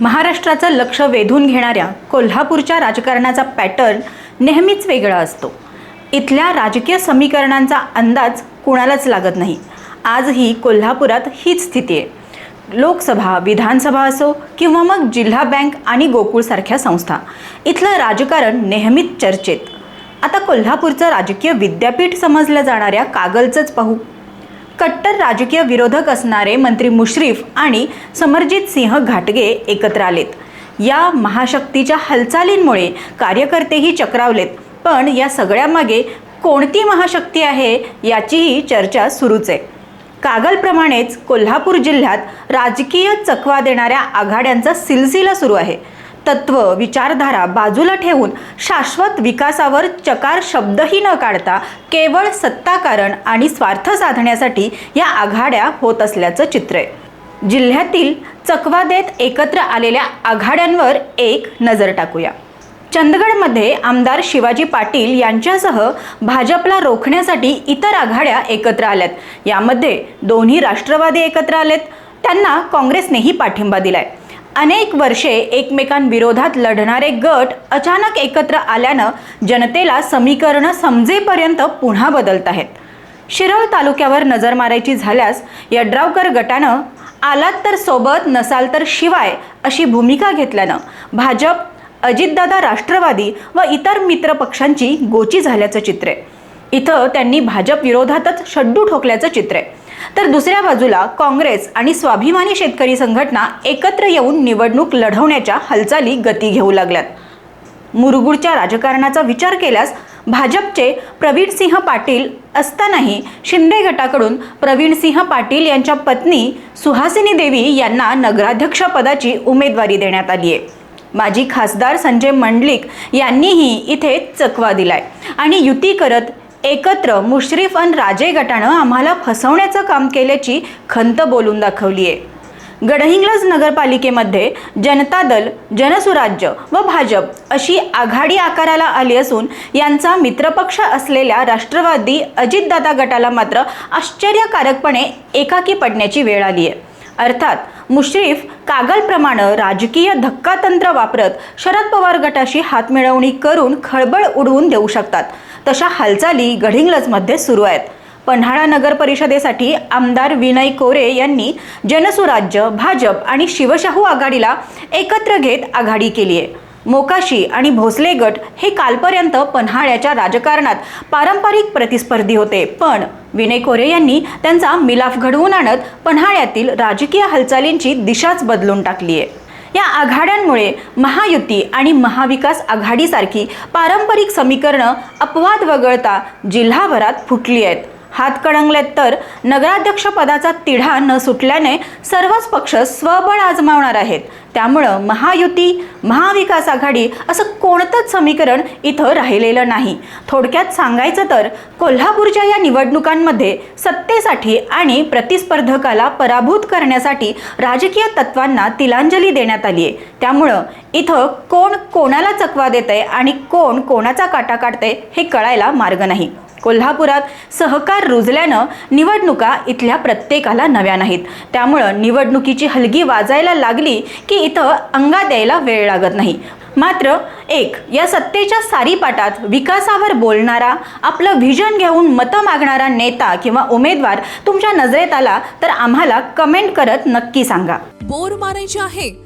महाराष्ट्राचं लक्ष वेधून घेणाऱ्या कोल्हापूरच्या राजकारणाचा पॅटर्न नेहमीच वेगळा असतो. इथल्या राजकीय समीकरणांचा अंदाज कुणालाच लागत नाही. आजही कोल्हापुरात हीच स्थिती आहे. लोकसभा विधानसभा असो किंवा मग जिल्हा बँक आणि गोकुळसारख्या संस्था इथलं राजकारण नेहमीच चर्चेत. आता कोल्हापूरचं राजकीय विद्यापीठ समजल्या जाणाऱ्या कागलचंच पाहू. कट्टर राजकीय विरोधक असणारे मंत्री मुश्रीफ आणि समरजित सिंह घाटगे एकत्र आलेत. या महाशक्तीच्या हालचालींमुळे कार्यकर्तेही चक्रावलेत. पण या सगळ्यामागे कोणती महाशक्ती आहे याचीही चर्चा सुरूच आहे. कागलप्रमाणेच कोल्हापूर जिल्ह्यात राजकीय चकवा देणाऱ्या आघाड्यांचा सिलसिला सुरू आहे. तत्व विचारधारा बाजूला ठेवून शाश्वत विकासावर चकार शब्दही न काढता केवळ सत्ताकारण आणि स्वार्थ साधण्यासाठी या आघाड्या होत असल्याचं चित्र आहे. जिल्ह्यातील चकवा देत एकत्र आलेल्या आघाड्यांवर एक नजर टाकूया. चंदगडमध्ये आमदार शिवाजी पाटील यांच्यासह भाजपला रोखण्यासाठी इतर आघाड्या एकत्र आल्यात. यामध्ये दोन्ही राष्ट्रवादी एकत्र आलेत. त्यांना काँग्रेसनेही पाठिंबा दिलाय. अनेक वर्षे एकमेकांविरोधात लढणारे गट अचानक एकत्र आल्यानं जनतेला समीकरणं समजेपर्यंत पुन्हा बदलत आहेत. शिरोळ तालुक्यावर नजर मारायची झाल्यास यड्रावकर गटानं आलात तर सोबत नसाल तर शिवाय अशी भूमिका घेतल्यानं भाजप अजितदादा राष्ट्रवादी व इतर मित्र पक्षांची गोची झाल्याचं चित्र. आहे इथं त्यांनी भाजप विरोधातच शड्डू ठोकल्याचं चित्र. आहे तर दुसऱ्या बाजूला काँग्रेस आणि स्वाभिमानी शेतकरी संघटना एकत्र येऊन निवडणूक लढवण्याच्या हालचाली गती घेऊ लागल्यात. मुरगुडच्या राजकारणाचा विचार केल्यास भाजपचे प्रवीणसिंह पाटील असतानाही शिंदे गटाकडून प्रवीण सिंह पाटील यांच्या पत्नी सुहासिनी देवी यांना नगराध्यक्षपदाची उमेदवारी देण्यात आली आहे. माजी खासदार संजय मंडलिक यांनीही इथे चकवा दिलाय आणि युती करत एकत्र मुश्रीफ अन राजे गटानं आम्हाला फसवण्याचं काम केल्याची खंत बोलून दाखवली आहे गडहिंग्लज नगरपालिकेमध्ये जनता दल जनसुराज्य व भाजप अशी आघाडी आकाराला आली असून यांचा मित्रपक्ष असलेल्या राष्ट्रवादी अजितदादा गटाला मात्र आश्चर्यकारकपणे एकाकी पडण्याची वेळ आली आहे अर्थात मुश्रीफ कागलप्रमाणे राजकीय धक्कातंत्र वापरत शरद पवार गटाशी हातमिळवणी करून खळबळ उडवून देऊ शकतात. तशा हालचाली गडिंग्लजमध्ये सुरू आहेत. पन्हाळा नगर परिषदेसाठी आमदार विनय कोरे यांनी जनसुराज्य भाजप आणि शिवशाहू आघाडीला एकत्र घेत आघाडी केली आहे. मोकाशी आणि भोसले गट हे कालपर्यंत पन्हाळ्याच्या राजकारणात पारंपरिक प्रतिस्पर्धी होते. पण विनय कोरे यांनी त्यांचा मिलाफ घडवून आणत पन्हाळ्यातील राजकीय हालचालींची दिशाच बदलून टाकली आहे. या आघाड्यांमुळे महायुती आणि महाविकास आघाडीसारखी पारंपरिक समीकरणं अपवाद वगळता जिल्हाभरात फुटली आहेत. हात कणंगलेत तर नगराध्यक्षपदाचा तिढा न सुटल्याने सर्वच पक्ष स्वबळ आजमावणार आहेत. त्यामुळं महायुती महाविकास आघाडी असं कोणतंच समीकरण इथं राहिलेलं नाही. थोडक्यात सांगायचं तर कोल्हापूरच्या या निवडणुकांमध्ये सत्तेसाठी आणि प्रतिस्पर्धकाला पराभूत करण्यासाठी राजकीय तत्वांना तिलांजली देण्यात आली आहे. त्यामुळं इथं कोण कोणाला चकवा देतंय आणि कोण कोणाचा काटा काढतंय हे कळायला मार्ग नाही. कोल्हापुरात सहकार रुजल्यानं निवडणुका इथल्या प्रत्येकाला नव्या नाहीत. त्यामुळं निवडणुकीची हलगी वाजायला लागली की इथं अंगात यायला वेळ लागत नाही. मात्र एक या सत्तेच्या सारीपाटात विकासावर बोलणारा आपलं व्हिजन घेऊन मतं मागणारा नेता किंवा उमेदवार तुमच्या नजरेत आला तर आम्हाला कमेंट करत नक्की सांगा. बोर मारायची आहे